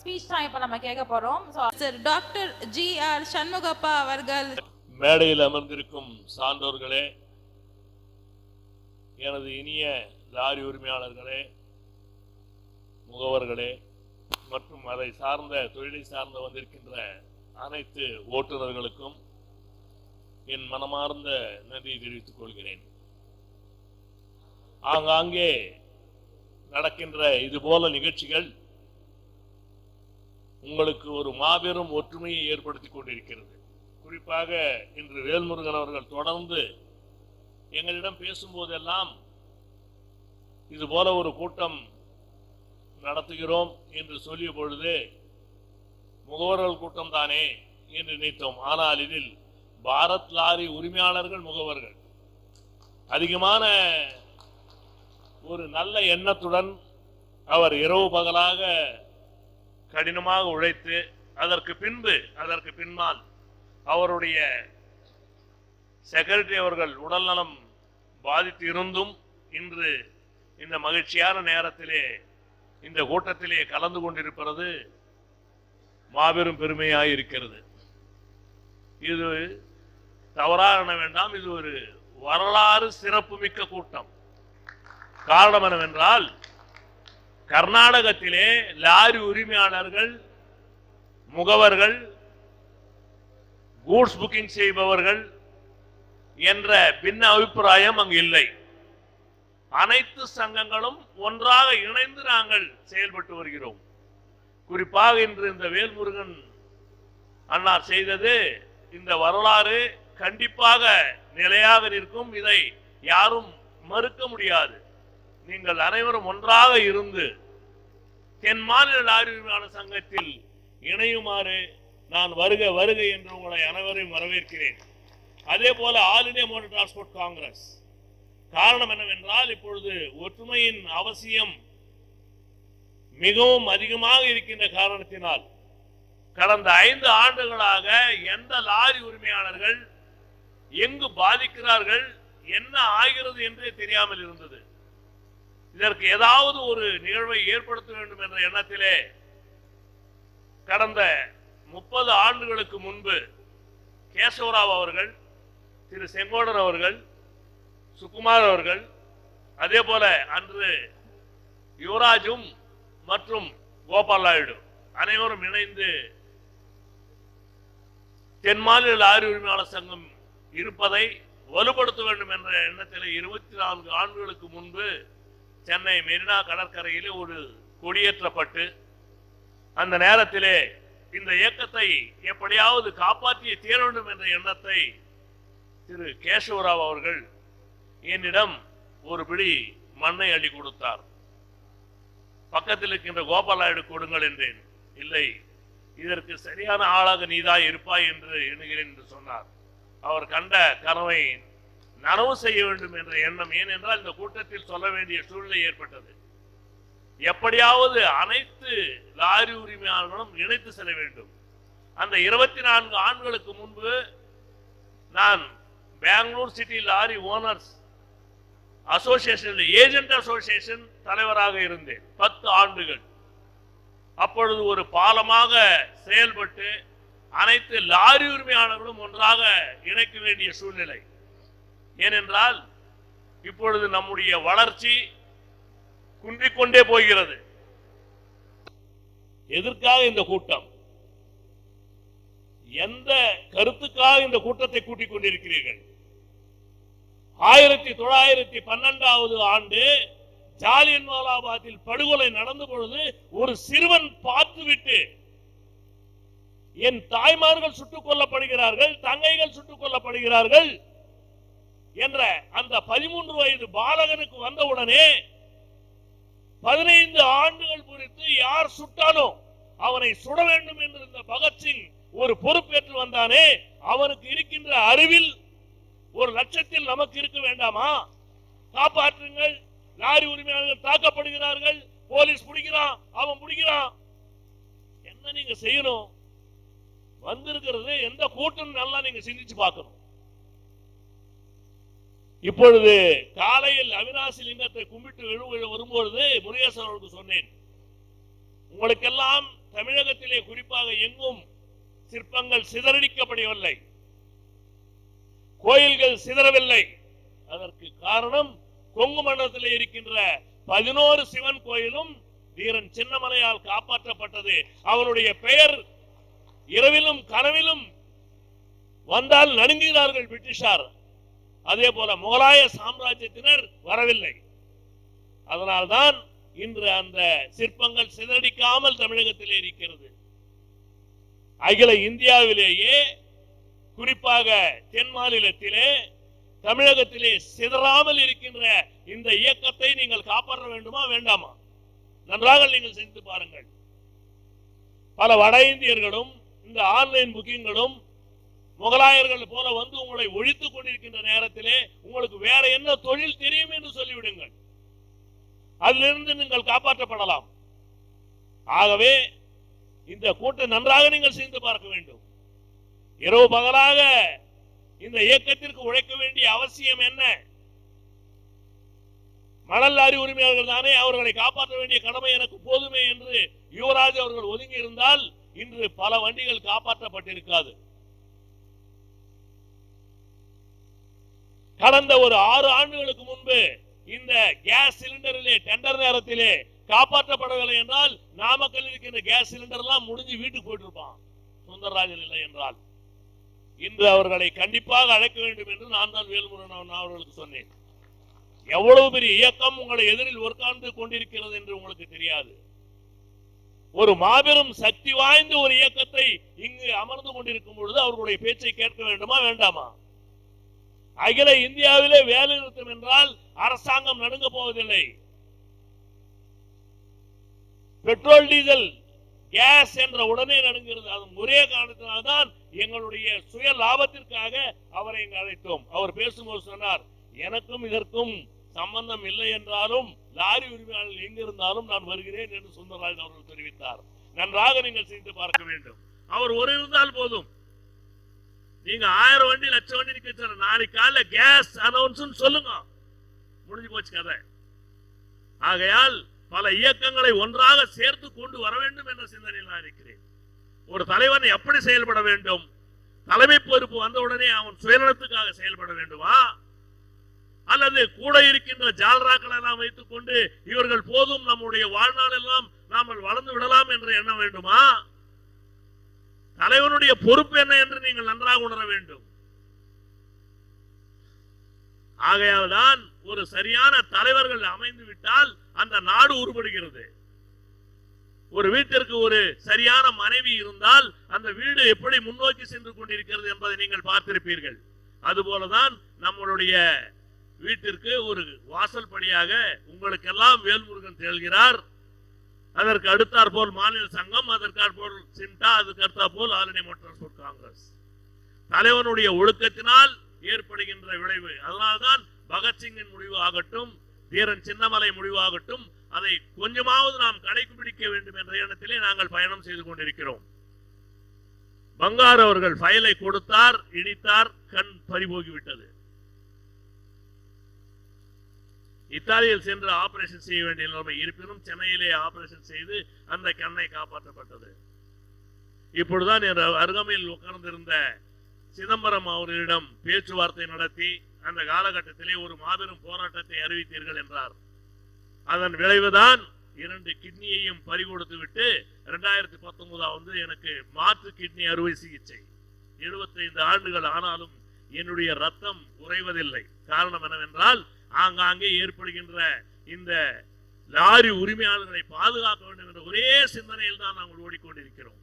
Speech தான் இப்போ நம்ம கேட்க போறோம். Sir doctor G R Shanmugappa அவர்கள். மேடையில் அமர்ந்திருக்கும் சான்றோர்களே எனது இனிய லாரி உரிமையாளர்களே முகவர்களே மற்றும் அதை சார்ந்த தொழிலை சார்ந்த வந்திருக்கின்ற அனைத்து ஓட்டுநர்களுக்கும் என் மனமார்ந்த நன்றியை தெரிவித்துக் கொள்கிறேன். ஆங்காங்கே நடக்கின்ற இதுபோல நிகழ்ச்சிகள் உங்களுக்கு ஒரு மாபெரும் ஒற்றுமையை ஏற்படுத்தி கொண்டிருக்கிறது. குறிப்பாக இன்று வேல்முருகன் அவர்கள் தொடர்ந்து எங்களிடம் பேசும்போதெல்லாம் இது போல ஒரு கூட்டம் நடத்துகிறோம் என்று சொல்லிய பொழுது முகவர்கள் கூட்டம் தானே என்று நினைத்தோம். ஆனால் இதில் பாரத் லாரி உரிமையாளர்கள் முகவர்கள். அதிகமான ஒரு நல்ல எண்ணத்துடன் அவர் இரவு பகலாக கடினமாக உழைத்து அதற்கு பின்பு அதற்கு பின்னால் அவருடைய செக்ரட்டரி அவர்கள் உடல்நலம் பாதித்து இருந்தும் இன்று இந்த மகிழ்ச்சியான நேரத்திலே இந்த கூட்டத்திலே கலந்து கொண்டிருப்பது மாபெரும் பெருமையாக இருக்கிறது. இது தவறாக என வேண்டாம். இது ஒரு வரலாறு சிறப்புமிக்க கூட்டம். காரணம் என்னவென்றால் கர்நாடகத்திலே லாரி உரிமையாளர்கள் முகவர்கள் கூட்ஸ் புக்கிங் செய்பவர்கள் என்ற பின்ன அபிப்பிராயம் அங்கு இல்லை. அனைத்து சங்கங்களும் ஒன்றாக இணைந்து நாங்கள் செயல்பட்டு வருகிறோம். குறிப்பாக இன்று இந்த வேல்முருகன் அண்ணா செய்தது இந்த வரலாறு கண்டிப்பாக நிலையாக நிற்கும். இதை யாரும் மறுக்க முடியாது. நீங்கள் அனைவரும் ஒன்றாக இருந்து தென் மாநில லாரி உரிமையாளர் சங்கத்தில் இணையுமாறு நான் வருக வருக என்று உங்களை அனைவரையும் வரவேற்கிறேன். அதே போல All India Motor Transport Congress காரணம் என்னவென்றால் இப்பொழுது ஒற்றுமையின் அவசியம் மிகவும் அதிகமாக இருக்கின்ற காரணத்தினால் கடந்த ஐந்து ஆண்டுகளாக எந்த லாரி உரிமையாளர்கள் எங்கு பாதிக்கிறார்கள் என்ன ஆகிறது என்றே தெரியாமல் இருந்தது. இதற்கு ஏதாவது ஒரு நிகழ்வை ஏற்படுத்த வேண்டும் என்ற எண்ணத்திலே கடந்த முப்பது ஆண்டுகளுக்கு முன்பு கேசவராவ் அவர்கள் திரு செங்கோடன் அவர்கள் சுகுமார் அவர்கள் அதே போல அன்று யுவராஜும் மற்றும் கோபால் நாயுடு அனைவரும் இணைந்து தென் மாநில லாரி உரிமையாளர் சங்கம் இருப்பதை வலுப்படுத்த வேண்டும் என்ற எண்ணத்தில் இருபத்தி நான்கு ஆண்டுகளுக்கு முன்பு சென்னை மெரினா கடற்கரையிலே ஒரு கொடியேற்றப்பட்டு அந்த நேரத்திலே இந்த இயக்கத்தை எப்படியாவது காப்பாற்றிய தீர வேண்டும் என்ற எண்ணத்தை திரு கேசவராவ் அவர்கள் என்னிடம் ஒரு பிடி மண்ணை அள்ளி கொடுத்தார். பக்கத்தில் இருக்கின்ற கோபாலாயுடு கொடுங்கள் என்றேன். இல்லை இதற்கு சரியான ஆளாக நீதான் இருப்பாய் என்று எண்ணுகிறேன் என்று சொன்னார். அவர் கண்ட கனவை நனவு செய்ய வேண்டும் என்ற எண்ணம். ஏனென்றால் இந்த கூட்டத்தில் சொல்ல வேண்டிய சூழ்நிலை ஏற்பட்டது. எப்படியாவது அனைத்து லாரி உரிமையாளர்களும் இணைத்து செல்ல வேண்டும். அந்த இருபத்தி நான்கு ஆண்டுகளுக்கு முன்பு நான் Bangalore city lorry owners association agent association தலைவராக இருந்தேன். பத்து ஆண்டுகள். அப்பொழுது ஒரு பாலமாக செயல்பட்டு அனைத்து லாரி உரிமையாளர்களும் ஒன்றாக இணைக்க வேண்டிய சூழ்நிலை. ஏனென்றால் இப்பொழுது நம்முடைய வளர்ச்சி குன்றிக்கொண்டே போகிறது. எதற்காக இந்த கூட்டம்? எந்த கருத்துக்காக இந்த கூட்டத்தை கூட்டிக் கொண்டிருக்கிறீர்கள்? ஆயிரத்தி தொள்ளாயிரத்தி பன்னெண்டாவது ஆண்டு ஜாலியன் வாலாபாத்தில் படுகொலை நடந்த பொழுது ஒரு சிறுவன் பார்த்துவிட்டு என் தாய்மார்கள் சுட்டுக் கொல்லப்படுகிறார்கள் தங்கைகள் சுட்டுக் கொல்லப்படுகிறார்கள் என்ற அந்த பதிமூன்று வயது பாலகனுக்கு வந்தவுடனே பதினைந்து ஆண்டுகள் குறித்து யார் சுட்டானோ அவனை சுட வேண்டும் என்று இந்த பகத்சிங் ஒரு பொறுப்பேற்று வந்தானே. அவனுக்கு இருக்கின்ற அறிவில் ஒரு லட்சத்தில் நமக்கு இருக்க வேண்டாமா? காப்பாற்றுங்கள். லாரி உரிமையாளர்கள் தாக்கப்படுகிறார்கள். போலீஸ் பிடிக்கிறான். அவன் பிடிக்கிறான். என்ன நீங்க செய்யணும்? வந்திருக்கிறது எந்த கூட்டம் நல்லா நீங்க சிந்திச்சு பார்க்கணும். இப்பொழுது காலையில் அவினாசி லிங்கத்தை கும்பிட்டு எழு வரும்பொழுது முருகேசன் அவர்களுக்கு சொன்னேன் உங்களுக்கெல்லாம் தமிழகத்திலே குறிப்பாக எங்கும் சிற்பங்கள் சிதறடிக்கப்படவில்லை. கோயில்கள் சிதறவில்லை. அதற்கு காரணம் கொங்கு மண்டலத்தில் இருக்கின்ற பதினோரு சிவன் கோயிலும் வீரன் சின்னமலையால் காப்பாற்றப்பட்டது. அவருடைய பெயர் இரவிலும் கனவிலும் வந்தால் நடுங்குகிறார்கள் பிரிட்டிஷார். அதே போல முகலாய சாம்ராஜ்யத்தினர் வரவில்லை. அதனால்தான் இன்று அந்த சிற்பங்கள் சிதறடிக்காமல் தமிழகத்திலே இருக்கிறது. அகில இந்தியாவிலேயே குறிப்பாக தென் மாநிலத்திலே தமிழகத்திலே சிதறாமல் இருக்கின்ற இந்த இயக்கத்தை நீங்கள் காப்பாற்ற வேண்டுமா வேண்டாமா? நன்றாக நீங்கள் சிந்தித்து பாருங்கள். பல வட இந்தியர்களும் இந்த ஆன்லைன் புக்கிங்களும் முகலாயர்கள் போல வந்து உங்களை ஒழித்துக் கொண்டிருக்கின்ற நேரத்திலே உங்களுக்கு வேற என்ன தொழில் தெரியும் என்று சொல்லிவிடுங்கள். அதிலிருந்து நீங்கள் காப்பாற்றப்படலாம். ஆகவே இந்த கூட்டம் நன்றாக நீங்கள் சிந்தித்து பார்க்க வேண்டும். இரவு பகலாக இந்த இயக்கத்திற்கு உழைக்க வேண்டிய அவசியம் என்ன? மணல் லாரி உரிமையாளர்கள் தானே அவர்களை காப்பாற்ற வேண்டிய கடமை எனக்கு போதுமே என்று யுவராஜ் அவர்கள் ஒதுங்கி இருந்தால் இன்று பல வண்டிகள் காப்பாற்றப்பட்டிருக்காது. கடந்த ஒரு ஆறு ஆண்டுகளுக்கு முன்பு இந்த கேஸ் சிலிண்டரிலே டெண்டர் நேரத்திலே காப்பாற்றப்படவில்லை என்றால் நாமக்கல் இருக்கின்ற கேஸ் சிலிண்டர் எல்லாம் முடிஞ்சு வீட்டுக்கு போயிட்டு இருப்பான் சுந்தரராஜன் இல்லை என்றால். இன்று அவர்களை கண்டிப்பாக அழைக்க வேண்டும் என்று நான் தான் வேல்முருகன் அவர்களுக்கு சொன்னேன். எவ்வளவு பெரிய இயக்கம் உங்களை எதிரில் உட்கார்ந்து கொண்டிருக்கிறது என்று உங்களுக்கு தெரியாது. ஒரு மாபெரும் சக்தி வாய்ந்த ஒரு இயக்கத்தை இங்கு அமர்ந்து கொண்டிருக்கும் பொழுது அவர்களுடைய பேச்சை கேட்க வேண்டுமா வேண்டாமா? அகில இந்தியாவிலே வேலை நிறுத்தம் என்றால் அரசாங்கம் நடுங்க போவதில்லை. பெட்ரோல் டீசல் கேஸ் என்ற உடனே நடுங்கிறது அது ஒரே காரணத்தினால்தான் எங்களுடைய சுய லாபத்திற்காக அவரை இங்கு அழைத்தோம். அவர் பேசும்போது சொன்னார் எனக்கும் இதற்கும் சம்பந்தம் இல்லை என்றாலும் லாரி உரிமையாளர்கள் எங்கிருந்தாலும் நான் வருகிறேன் என்று சுந்தரராஜன் அவர்கள் தெரிவித்தார். நன்றாக நீங்கள் செய்து பார்க்க வேண்டும். அவர் ஒரு இருந்தால் போதும். நீங்க ஆயிரம் வண்டி லட்சம் வண்டி நிக்க வச்சாரு. நாளைக்கு காலைல கேஸ் அனௌன்ஸ் சொல்லுங்க. முடிஞ்சு போச்சு கதை. ஆகையால் பல இயக்கங்களை ஒன்றாக சேர்த்து கொண்டு வர வேண்டும் என்ற சிந்தனையில் நான் இருக்கிறேன். ஒரு தலைவன் எப்படி செயல்பட வேண்டும்? தலைமை பொறுப்பு வந்தவுடனே அவன் சுயநலத்துக்காக செயல்பட வேண்டுமா? அல்லது கூட இருக்கின்ற ஜால்ராக்களை எல்லாம் வைத்துக் கொண்டு இவர்கள் போதும் நம்முடைய வாழ்நாள் எல்லாம் நாம் வளர்ந்து விடலாம் என்று எண்ண வேண்டுமா? தலைவனுடைய பொறுப்பு என்ன என்று நீங்கள் நன்றாக உணர வேண்டும். ஆகையால் தான் ஒரு சரியான தலைவர்கள் அமைந்து விட்டால் அந்த நாடு உருப்படுகிறது. ஒரு வீட்டிற்கு ஒரு சரியான மனைவி இருந்தால் அந்த வீடு எப்படி முன்னோக்கி சென்று கொண்டிருக்கிறது என்பதை நீங்கள் பார்த்திருப்பீர்கள். அதுபோலதான் நம்மளுடைய வீட்டிற்கு ஒரு வாசல் படியாக உங்களுக்கெல்லாம் வேல்முருகன் திகழ்கிறார். அதற்கு அடுத்தாற் போல் மாநில சங்கம் அதற்கு போல் சிம்டா அதற்கு அடுத்தா போல் ஆல் இந்தியா மோட்டார் காங்கிரஸ். தலைவனுடைய ஒழுக்கத்தினால் ஏற்படுகின்ற விளைவு. அதனால்தான் பகத்சிங்கின் முடிவு ஆகட்டும் வீரன் சின்னமலை முடிவாகட்டும் அதை கொஞ்சமாவது நாம் கடைபிடிக்க வேண்டும் என்ற எண்ணத்திலே நாங்கள் பயணம் செய்து கொண்டிருக்கிறோம். பங்கார் அவர்கள் ஃபைலை கொடுத்தார் இடித்தார் கண் பறிபோகிவிட்டது. இத்தாலியில் சென்று ஆபரேஷன் செய்ய வேண்டிய நிலைமை இருப்பினும் சென்னையிலே ஆபரேஷன் செய்து அந்த கண்ணை காப்பாற்றப்பட்டது. இப்பொழுதுதான் என் அருகாமையில் உட்கார்ந்திருந்த சிதம்பரம் அவர்களிடம் பேச்சுவார்த்தை நடத்தி அந்த காலகட்டத்திலே ஒரு மாபெரும் போராட்டத்தை அறிவித்தீர்கள் என்றார். அதன் விளைவுதான் இரண்டு கிட்னியையும் பறிகொடுத்து விட்டு இரண்டாயிரத்தி பத்தொன்பதாம் வந்து எனக்கு மாற்று கிட்னி அறுவை சிகிச்சை. 75 ஆண்டுகள் ஆனாலும் என்னுடைய ரத்தம் குறைவதில்லை. காரணம் என்னவென்றால் ஆங்காங்கே ஏற்படுகின்ற இந்த லாரி உரிமையாளர்களை பாதுகாக்க வேண்டும் என்ற ஒரே சிந்தனையில் தான் நாங்கள் ஓடிக்கொண்டிருக்கிறோம்.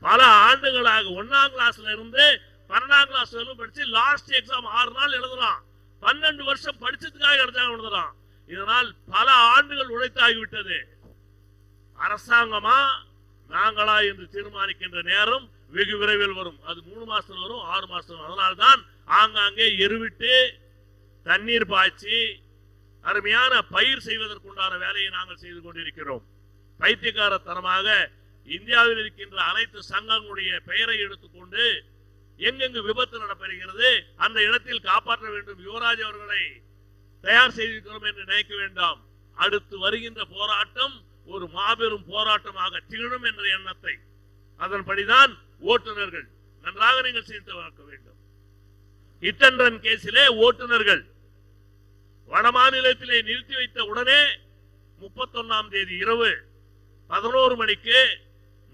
பல ஆண்டுகளாக ஒன்னாம் கிளாஸ்ல இருந்து பன்னெண்டாம் கிளாஸ் வரைக்கும் படிச்சு லாஸ்ட் எக்ஸாம் ஆறு நாள் எழுதுறான். பன்னெண்டு வருஷம் படிச்சதுக்காக எழுதாம எழுதுறான். இதனால் பல ஆண்டுகள் உழைத்தாகிவிட்டது. அரசாங்கமா? நாங்களா என்று தீர்மானிக்கின்ற நேரம் வெகு விரைவில் வரும். அது மூணு மாசத்துல வரும் ஆறு மாசத்துல அதனால்தான் ஆங்காங்கே எருவிட்டு தண்ணீர் பாய்ச்சி அருமையான பயிர் செய்வதற்குண்டான வேலையை நாங்கள் செய்து கொண்டிருக்கிறோம். பைத்தியக்காரத்தனமாக இந்தியாவில் இருக்கின்ற அனைத்து சங்கங்களுடைய பெயரை எடுத்துக்கொண்டு எங்கெங்கு விபத்து நடைபெறுகிறது அந்த இடத்தில் காப்பாற்ற வேண்டும் யுவராஜ் அவர்களை தயார் செய்திருக்கிறோம் என்று நினைக்க வேண்டாம். அடுத்து வருகின்ற போராட்டம் ஒரு மாபெரும் போராட்டமாக திகழும் என்ற எண்ணத்தை. அதன்படிதான் ஓட்டுநர்கள் நன்றாக நீங்கள் சிந்தித்து பார்க்க வேண்டும். இட்டன்றன் கேஸிலே ஓட்டுநர்கள் வடமாநிலத்திலே நிறுத்தி வைத்த உடனே முப்பத்தொன்னாம் தேதி இரவு பதினோரு மணிக்கு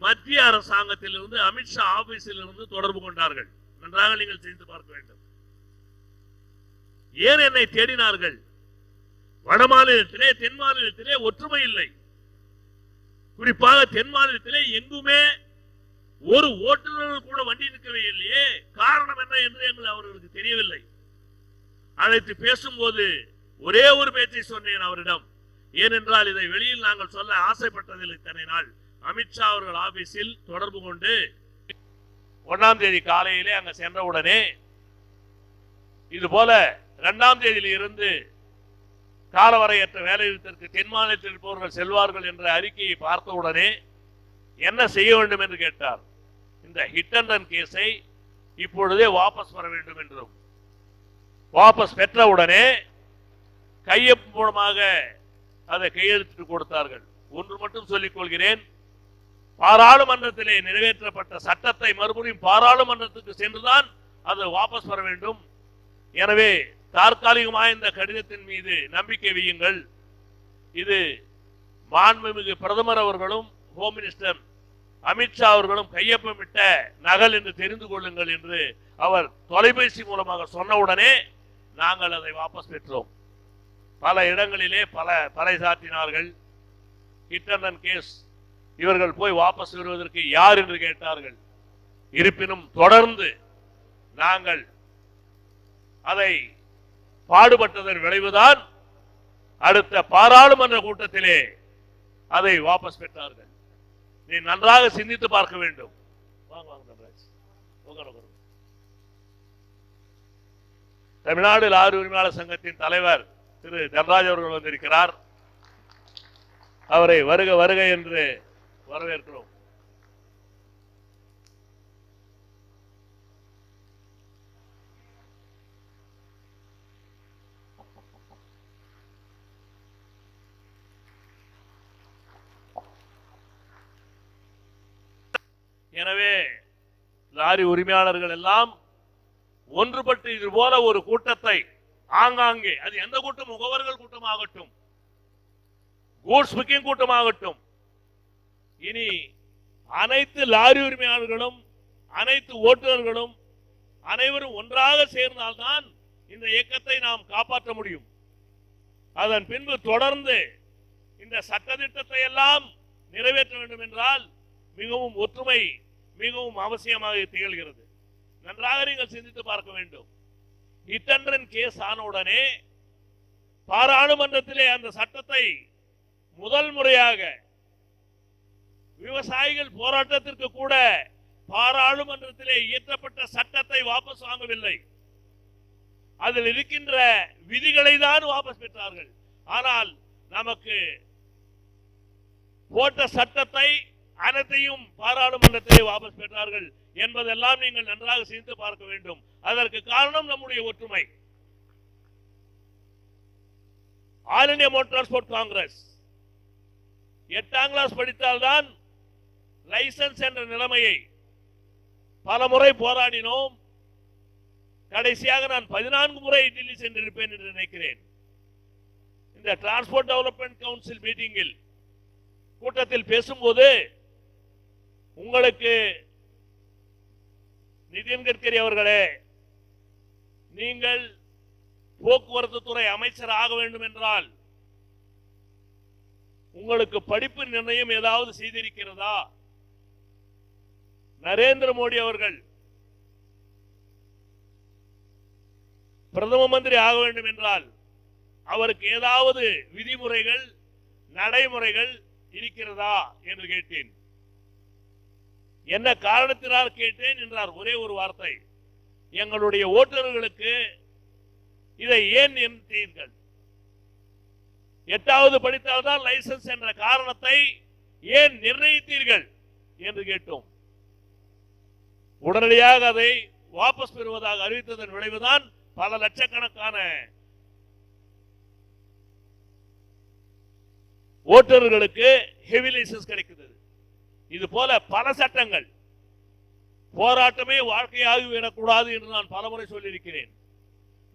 மத்திய அரசாங்கத்திலிருந்து அமித்ஷா ஆபீஸில் இருந்து தொடர்பு கொண்டார்கள். நன்றாக நீங்கள் செய்து பார்க்க வேண்டும். ஏன் என்னை தேடினார்கள்? வட மாநிலத்திலே தென் மாநிலத்திலே ஒற்றுமை இல்லை. குறிப்பாக தென் மாநிலத்திலே எங்குமே ஒரு ஓட்டுநர்கள் கூட வண்டி நிற்கவே இல்லையே. காரணம் என்ன என்று எங்கள் அவர்களுக்கு தெரியவில்லை. அழைத்து பேசும்போது ஒரே ஒரு பேச்சை சொன்னேன் அவரிடம். ஏனென்றால் இதை வெளியில் நாங்கள் சொல்ல ஆசைப்பட்டதில் இத்தனை நாள். அமித்ஷா அவர்கள் ஆபீஸில் தொடர்பு கொண்டு ஒன்னாம் தேதி காலையிலே அங்க சென்றவுடனே இது போல இரண்டாம் தேதியில் இருந்து காலவரையற்ற வேலைநிறுத்தத்திற்கு தென் மாநிலத்தில் இருப்பவர்கள் செல்வார்கள் என்ற அறிக்கையை பார்த்தவுடனே என்ன செய்ய வேண்டும் என்று கேட்டார். இந்த ஹிட் அண்ட் ரன் கேஸை இப்பொழுதே வாபஸ் வர வேண்டும் என்றும். வாபஸ் பெற்றவுடனே கையொப்பு மூலமாக அதை கையெழுத்திட்டு கொடுத்தார்கள். ஒன்று மட்டும் சொல்லிக் கொள்கிறேன். பாராளுமன்றத்திலே நிறைவேற்றப்பட்ட சட்டத்தை மறுபடியும் பாராளுமன்றத்துக்கு சென்றுதான் அதை வாபஸ் வர வேண்டும். எனவே தற்காலிகமாக இந்த கடிதத்தின் மீது நம்பிக்கை வையுங்கள். இது மாண்புமிகு பிரதமர் அவர்களும் ஹோம் மினிஸ்டர் அமித்ஷா அவர்களும் கையொப்பமிட்ட நகல் என்று தெரிந்து கொள்ளுங்கள் என்று அவர் தொலைபேசி மூலமாக சொன்னவுடனே நாங்கள் அதை வாபஸ் பெற்றோம். பல இடங்களிலே பல தலை சாட்டினார்கள் ஹிட்டர்னன் கேஸ் இவர்கள் போய் வாபஸ் வருவதற்கு யார் என்று கேட்டார்கள். இருப்பினும் தொடர்ந்து நாங்கள் அதை பாடுபட்டதன் விளைவுதான் அடுத்த பாராளுமன்ற கூட்டத்திலே அதை வாபஸ் பெற்றார்கள். நீ நன்றாக சிந்தித்து பார்க்க வேண்டும். வாங்க வாங்க தமிழ்நாடு லாரி உரிமையாளர் சங்கத்தின் தலைவர் திரு தன்ராஜ் அவர்கள் வந்திருக்கிறார். அவரை வருக வருக என்று வரவேற்கிறோம். எனவே லாரி உரிமையாளர்கள் எல்லாம் ஒன்றுபட்டு இது போல ஒரு கூட்டத்தை ஆங்காங்கே. அது எந்த கூட்டம்? முகவர்கள் கூட்டமாகட்டும். Goods booking கூட்டமாகட்டும். இனி அனைத்து லாரி உரிமையாளர்களும் அனைத்து ஓட்டுநர்களும் அனைவரும் ஒன்றாக சேர்ந்தால்தான் இந்த இயக்கத்தை நாம் காப்பாற்ற முடியும். அதன் பின்பு தொடர்ந்து இந்த சட்டத்திட்டத்தை எல்லாம் நிறைவேற்ற வேண்டும் என்றால் மிகவும் ஒற்றுமை மிகவும் அவசியமாக திகழ்கிறது. நன்றாக நீங்கள் சிந்தித்து பார்க்க வேண்டும். இத்தன்றன் கேஸ் ஆன உடனே பாராளுமன்றத்திலே அந்த சட்டத்தை முதல் முறையாக விவசாயிகள் போராட்டத்திற்கு கூட பாராளுமன்றத்திலே இயற்றப்பட்ட சட்டத்தை வாபஸ் வாங்கவில்லை. அதில் இருக்கின்ற விதிகளை தான் வாபஸ் பெற்றார்கள். ஆனால் நமக்கு போட்ட சட்டத்தை அனைத்தையும் பாராளுமன்றத்திலே வாபஸ் பெற்றார்கள் என்பதெல்லாம் நீங்கள் நன்றாக சிந்தித்து பார்க்க வேண்டும். அதற்கு காரணம் நம்முடைய ஒற்றுமை. All India Motor Transport Congress எட்டாம் கிளாஸ் படித்தால்தான் லைசன்ஸ் என்ற நிலைமையை பல முறை போராடினோம். கடைசியாக நான் பதினான்கு முறை டெல்லி சென்றிருப்பேன் என்று நினைக்கிறேன். இந்த டிரான்ஸ்போர்ட் டெவலப்மெண்ட் கவுன்சில் மீட்டிங்கில் கூட்டத்தில் பேசும்போது உங்களுக்கு நிதின் கட்கரி அவர்களே நீங்கள் போக்குவரத்து துறை அமைச்சர் ஆக வேண்டும் என்றால் உங்களுக்கு படிப்பு நிர்ணயம் ஏதாவது செய்திருக்கிறதா? நரேந்திர மோடி அவர்கள் பிரதம மந்திரி ஆக வேண்டும் என்றால் அவருக்கு ஏதாவது விதிமுறைகள் நடைமுறைகள் இருக்கிறதா என்று கேட்டேன். என்ன காரணத்தினால் கேட்டேன் என்றார் ஒரே ஒரு வார்த்தை. எங்களுடைய ஓட்டுநர்களுக்கு இதை ஏன் நிறுத்தீர்கள் எட்டாவது படித்தால்தான் லைசன்ஸ் என்ற காரணத்தை ஏன் நிர்ணயித்தீர்கள் என்று கேட்டோம். உடனடியாக அதை வாபஸ் பெறுவதாக அறிவித்ததன் விளைவுதான் பல லட்சக்கணக்கான ஓட்டுநர்களுக்கு ஹெவி லைசன்ஸ் கிடைக்கிறது இது போல பல சட்டங்கள் போராட்டமே வாழ்க்கையாகி விடக்கூடாது என்று நான் பலமுறை சொல்லியிருக்கிறேன்.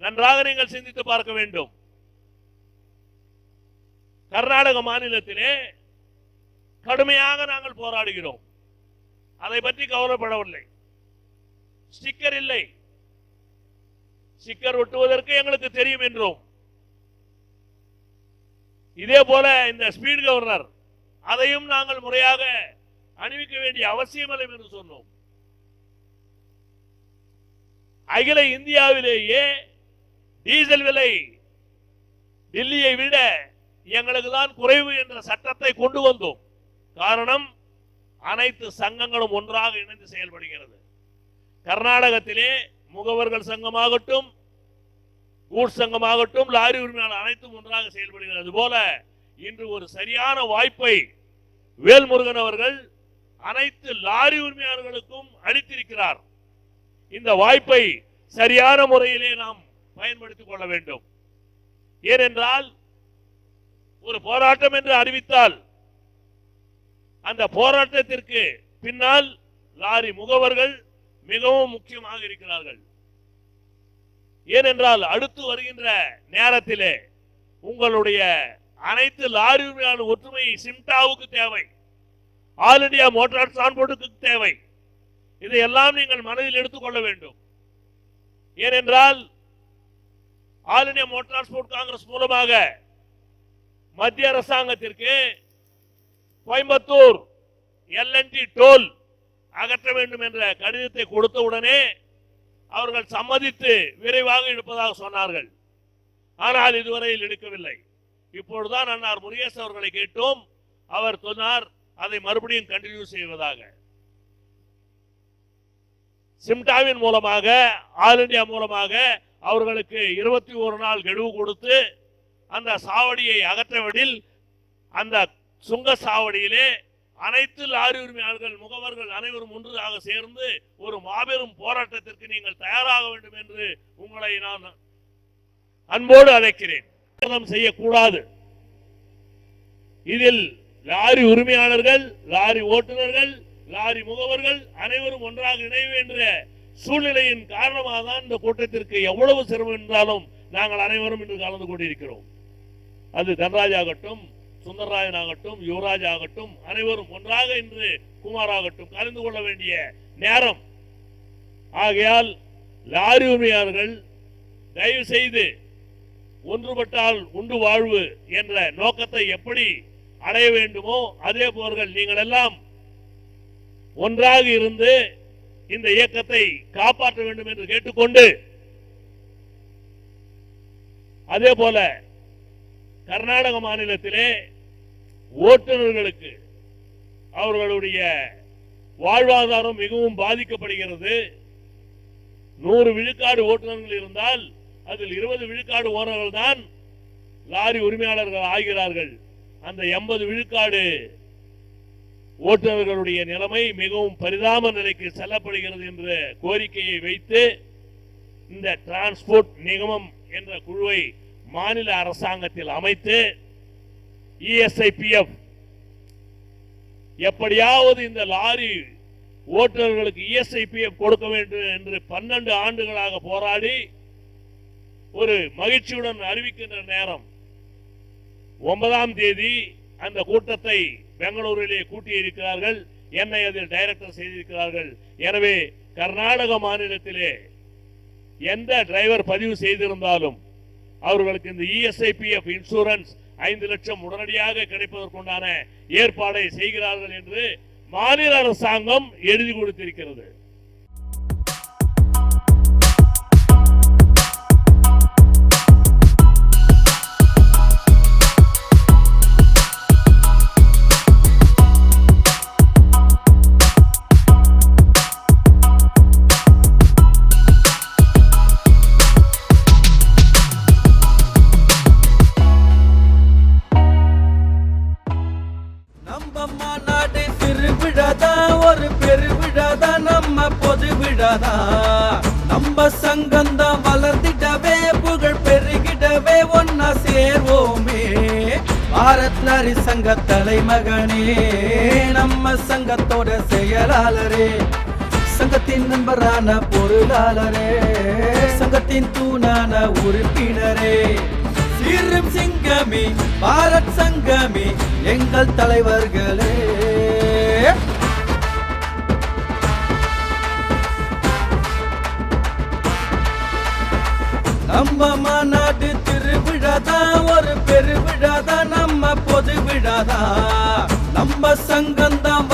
நன்றாக நீங்கள் சிந்தித்து பார்க்க வேண்டும். கர்நாடக மாநிலத்திலே கடுமையாக நாங்கள் போராடுகிறோம். அதை பற்றி கவலைப்படவில்லை. ஸ்டிக்கர் இல்லை. ஸ்டிக்கர் ஒட்டுவதற்கு எங்களுக்கு தெரியும் என்றோம். இதே போல இந்த ஸ்பீட் கவர்னர் அதையும் நாங்கள் முறையாக அணிவிக்க வேண்டிய அவசியமில்லை என்று சொன்னோம். அகில இந்தியாவிலேயே டீசல் விலை டெல்லியை விட எங்களுக்கு தான் குறைவு என்ற சட்டத்தை கொண்டு வந்தோம். காரணம் அனைத்து சங்கங்களும் ஒன்றாக இணைந்து செயல்படுகிறது. கர்நாடகத்திலே முகவர்கள் சங்கமாகட்டும் கூட் சங்கமாகட்டும் லாரி உரிமையாளர் அனைத்தும் ஒன்றாக செயல்படுகிறது. போல இன்று ஒரு சரியான வாய்ப்பை வேல்முருகன் அவர்கள் அனைத்து லாரி உரிமையாளர்களுக்கும் அளித்திருக்கிறார். இந்த வாய்ப்பை சரியான முறையிலே நாம் பயன்படுத்திக் கொள்ள வேண்டும். ஏனென்றால் ஒரு போராட்டம் என்று அறிவித்தால் அந்த போராட்டத்திற்கு பின்னால் லாரி முகவர்கள் மிகவும் முக்கியமாக இருக்கிறார்கள். ஏனென்றால் அடுத்து வருகின்ற நேரத்திலே உங்களுடைய அனைத்து லாரி உரிமையாளர் ஒற்றுமை சிம்டாவுக்கு தேவை. ஆல் இந்தியா மோட்டார் டிரான்ஸ்போர்ட்டுக்கு தேவை. இதையெல்லாம் நீங்கள் மனதில் எடுத்துக்கொள்ள வேண்டும். ஏனென்றால் All India Motor Transport Congress மூலமாக மத்திய அரசாங்கத்திற்கு கோயம்புத்தூர் எல்என்டி டோல் அகற்ற வேண்டும் என்ற கடிதத்தை கொடுத்த உடனே அவர்கள் சம்மதித்து விரைவாக எடுப்பதாக சொன்னார்கள். ஆனால் இதுவரையில் எடுக்கவில்லை. இப்பொழுதுதான் அன்னார் முருகேசன் அவர்களை கேட்டோம். அவர் சொன்னார் அதை மறுபடியும் கண்டினியூ செய்வதாக. சிம்டாவின் மூலமாக ஆல் இந்தியா மூலமாக அவர்களுக்கு இருபத்தி ஒரு நாள் கெடுவு கொடுத்து அந்த சாவடியை அகற்றவிடில் அந்த சுங்க சாவடியிலே அனைத்து லாரி உரிமையாளர்கள் முகவர்கள் அனைவரும் ஒன்றாக சேர்ந்து ஒரு மாபெரும் போராட்டத்திற்கு நீங்கள் தயாராக வேண்டும் என்று உங்களை நான் அன்போடு அழைக்கிறேன். செய்யக்கூடாது. இதில் லாரி உரிமையாளர்கள் லாரி ஓட்டுநர்கள் லாரி முகவர்கள் அனைவரும் ஒன்றாக இணைவு என்ற சூழ்நிலையின் காரணமாக தான் இந்த கூட்டத்திற்கு எவ்வளவு சிரமம் என்றாலும் நாங்கள் அனைவரும் இன்று கலந்து கொண்டிருக்கிறோம். அது தன்ராஜ் ஆகட்டும் சுந்தரராயன் ஆகட்டும் யுவராஜ் ஆகட்டும் அனைவரும் ஒன்றாக இன்று குமார் ஆகட்டும் கலந்து கொள்ள வேண்டிய நேரம். ஆகையால் லாரி உரிமையாளர்கள் தயவு செய்து ஒன்றுபட்டால் உண்டு வாழ்வு என்ற நோக்கத்தை எப்படி அடைய வேண்டுமோ அதே போர்கள் நீங்கள் எல்லாம் ஒன்றாக இருந்து இந்த இயக்கத்தை காப்பாற்ற வேண்டும் என்று கேட்டுக்கொண்டு அதே போல கர்நாடக மாநிலத்திலே ஓட்டுநர்களுக்கு அவர்களுடைய வாழ்வாதாரம் மிகவும் பாதிக்கப்படுகிறது. நூறு விழுக்காடு ஓட்டுநர்கள் இருந்தால் அதில் இருபது விழுக்காடு ஓனர்கள் தான் லாரி உரிமையாளர்கள் ஆகிறார்கள். அந்த எண்பது விழுக்காடு ஓட்டுநர்களுடைய நிலைமை மிகவும் பரிதாப நிலைக்கு செல்லப்படுகிறது என்ற கோரிக்கையை வைத்து இந்த டிரான்ஸ்போர்ட் நிகமம் என்ற குழுவை மாநில அரசாங்கத்தில் அமைத்து இஎஸ்ஐபிஎஃப் எப்படியாவது இந்த லாரி ஓட்டுநர்களுக்கு இஎஸ்ஐபிஎஃப் கொடுக்க வேண்டும் என்று பன்னெண்டு ஆண்டுகளாக போராடி ஒரு மகிழ்ச்சியுடன் அறிவிக்கின்ற நேரம் ஒன்பதாம் தேதி அந்த கூட்டத்தை பெங்களூரிலே கூட்டியிருக்கிறார்கள். என்னை அதில் டைரக்டர் செய்திருக்கிறார்கள். எனவே கர்நாடக மாநிலத்திலே எந்த டிரைவர் பதிவு செய்திருந்தாலும் அவர்களுக்கு இந்த இஎஸ்ஐபிஎஃப் இன்சூரன்ஸ் ஐந்து லட்சம் உடனடியாக கிடைப்பதற்குண்டான ஏற்பாடை செய்கிறார்கள் என்று மாநில அரசாங்கம் எழுதி கொடுத்திருக்கிறது. அம்மா மாநாடு திருவிழாதா ஒரு பெருவிழாதா நம்ம பொது விழாதா நம்ம சங்கம் தான்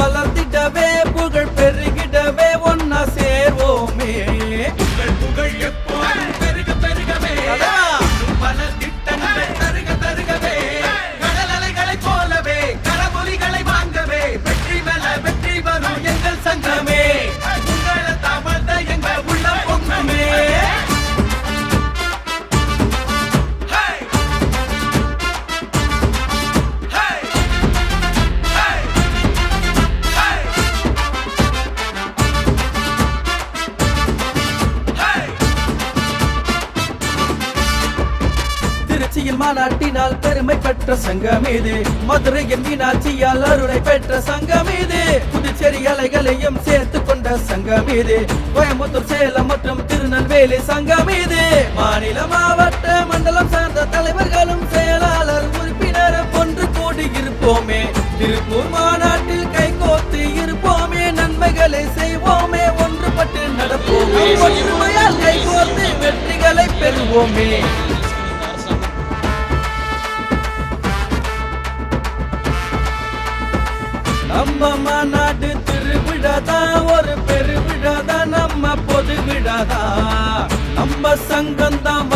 மாநாட்டினால் பெருமை பெற்ற சங்கம் இது. மதுரை மீனாட்சியால் அருளை பெற்ற சங்கம் இது. புதுச்சேரி அலைகளையும் சேர்த்து கொண்ட சங்கம் இது. கோயம்புத்தூர் சேலம் மற்றும் திருநெல்வேலி சங்கம் இது. மாநில மாவட்ட மண்டலம் சார்ந்த தலைவர்களும் செயலாளர் உறுப்பினரும் ஒன்று கூடி இருப்போமே. திருப்பூர் மாநாட்டில் கைகோத்து இருப்போமே. நன்மைகளை செய்வோமே. ஒன்றுபட்டு நடப்போமே. ஒற்றுமையால் கைகோத்து வெற்றிகளை பெறுவோமே. அம்மம்மா நாட்டு திருவிழாதா ஒரு பெருவிழாதா நம்ம பொது விழாதா நம்ம சங்கம் தான்